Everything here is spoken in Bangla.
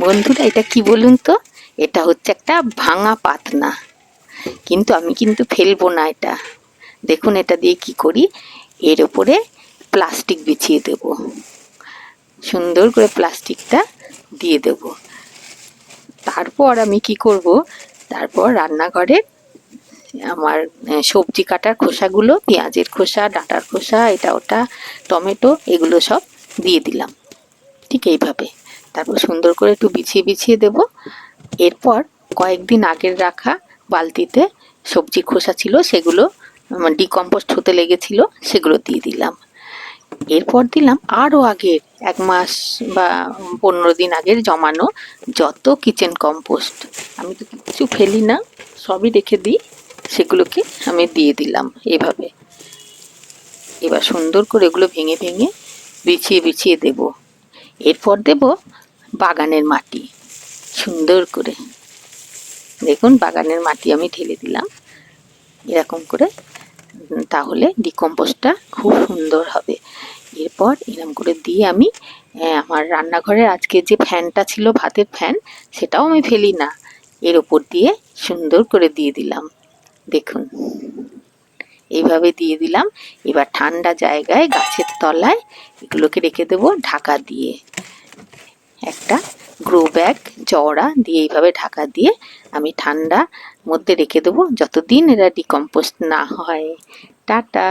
বন্ধুরা, এটা কি বলুন তো? এটা হচ্ছে একটা ভাঙা পাতনা। কিন্তু আমি কিন্তু ফেলব না এটা। দেখুন এটা দিয়ে কি করি? এর ওপরে প্লাস্টিক বিছিয়ে দেব। সুন্দর করে প্লাস্টিকটা দিয়ে দেব। তারপর আমি কি করব? তারপর রান্নাঘরে আমার সবজি কাটার খোসাগুলো, পেঁয়াজের খোসা, ডাঁটার খোসা, এটা ওটা, টমেটো, এগুলো সব দিয়ে দিলাম। ঠিক এইভাবে। তারপর সুন্দর করে একটু বিছিয়ে বিছিয়ে দেব। এরপর কয়েকদিন আগের রাখা বালতিতে সবজি খোসা ছিল, সেগুলো ডিকম্পোস্ট হতে লেগেছিল, সেগুলো দিয়ে দিলাম। এরপর দিলাম আরও আগের এক মাস বা পনেরো দিন আগের জমানো যত কিচেন কম্পোস্ট আমি তো কিছু ফেলি না, সবই রেখে দিই, সেগুলোকে আমি দিয়ে দিলাম এভাবে। এবার সুন্দর করে এগুলো ভেঙে ভেঙে বিছিয়ে বিছিয়ে দেব। এরপর দেব বাগানের মাটি। সুন্দর করে। দেখুন, বাগানের মাটি আমি ঢেলে দিলাম। এরকম করে তাহলে ডিকম্পোস্টটা খুব সুন্দর হবে। এরপর এরকম করে দিয়ে আমি আমার রান্নাঘরে আজকে যে ফ্যানটা ছিল, ভাতের ফ্যান, সেটাও আমি ফেলি না। এর ওপর দিয়ে সুন্দর করে দিয়ে দিলাম। দেখুন, এইভাবে দিয়ে দিলাম। এবার ঠান্ডা জায়গায় গাছের তলায় এগুলোকে রেখে দেবো ঢাকা দিয়ে। একটা গ্রো ব্যাগ চওড়া দিয়ে এইভাবে ঢাকা দিয়ে আমি ঠান্ডা মধ্যে রেখে দেবো। যতদিন এরা ডিকম্পোস্ট না হয়। টাটা!